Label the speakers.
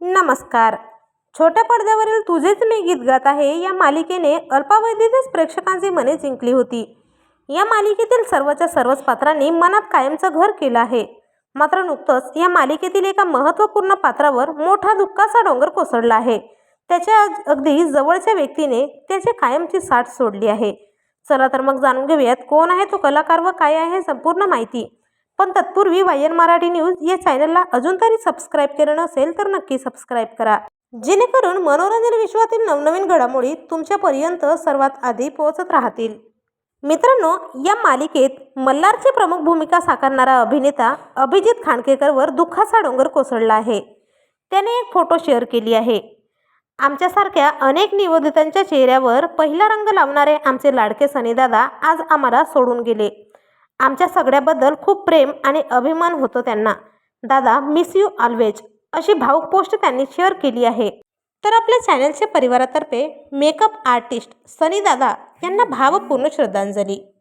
Speaker 1: नमस्कार. छोट्या पडद्यावरील तुझेच मी गीत गात आहे या मालिकेने अल्पावधीतच प्रेक्षकांची मने जिंकली होती. या मालिकेतील सर्वच्या सर्वच पात्रांनी मनात कायमचं घर केलं आहे. मात्र नुकतंच या मालिकेतील एका महत्त्वपूर्ण पात्रावर मोठा दुःखाचा डोंगर कोसळला आहे. त्याच्या अगदी जवळच्या व्यक्तीने त्याची कायमची साठ सोडली आहे. चला तर मग जाणून घेऊयात कोण आहे तो कलाकार व काय आहे संपूर्ण माहिती. पण तत्पूर्वी वायन मराठी न्यूज या चॅनलला अजून तरी सबस्क्राईब केलं नसेल तर नक्की सबस्क्राईब करा. जेणेकरून मनोरंजन विश्वातील नवनवीन घडामोडी तुमच्यापर्यंत सर्वात आधी पोहोचत राहतील. मित्रांनो या मालिकेत मल्हारची प्रमुख भूमिका साकारणारा अभिनेता अभिजित खांडकेकरवर दुःखाचा डोंगर कोसळला आहे. त्याने एक फोटो शेअर केली आहे. आमच्यासारख्या अनेक निवेदितांच्या चेहऱ्यावर पहिला रंग लावणारे आमचे लाडके सनीदादा आज आम्हाला सोडून गेले. आमच्या सगळ्याबद्दल खूप प्रेम आणि अभिमान होतो त्यांना. दादा मिस यू ऑलवेज अशी भावुक पोस्ट त्यांनी शेअर केली आहे. तर आपल्या चॅनलच्या परिवारातर्फे मेकअप आर्टिस्ट सनी दादा यांना भावपूर्ण श्रद्धांजली.